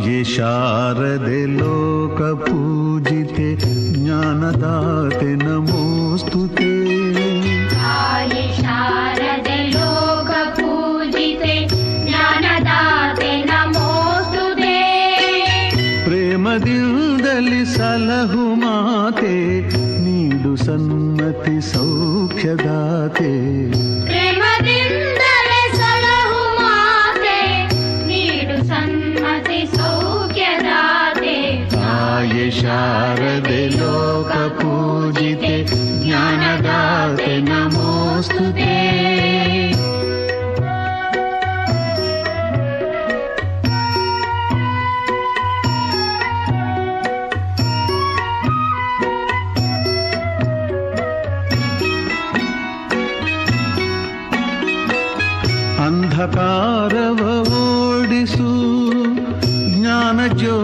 ये शारदे लोक ज्ञानदाते नमोस्तु ते। ताये शारदे लोकपूजिते ज्ञानदाते नमोऽस्तु ते। प्रेम दि दलि नीडु सन्मति सौख्यदाते प्रेमदिन्दलि शारदे लोकपूजिते ज्ञानदाते नमोऽस्तु ते। अन्धकारव ओडिसु ज्ञानजो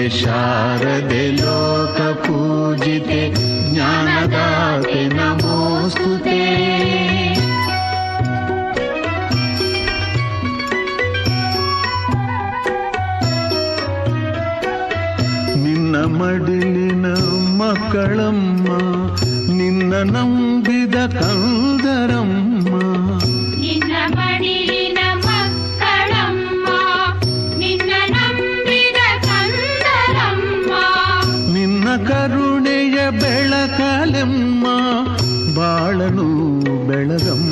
ತಾಯಿ ಶಾರದೆ ಲೋಕ ಪೂಜಿತೆ ಜ್ಞಾನದಾತೆ ನಮೋಸ್ತುತೆ ನಿನ್ನ ಮಡಿಲಿನ ಮಕ್ಕಳಮ್ಮ ನಿನ್ನ ನಂಬಿದ ಕಂದರಮ್ಮ ನಿನ್ನ ಮಡಿಲಿನ ಕಲೆಮ್ಮ ಬಾಳನು ಬೆಳಗಮ್ಮ.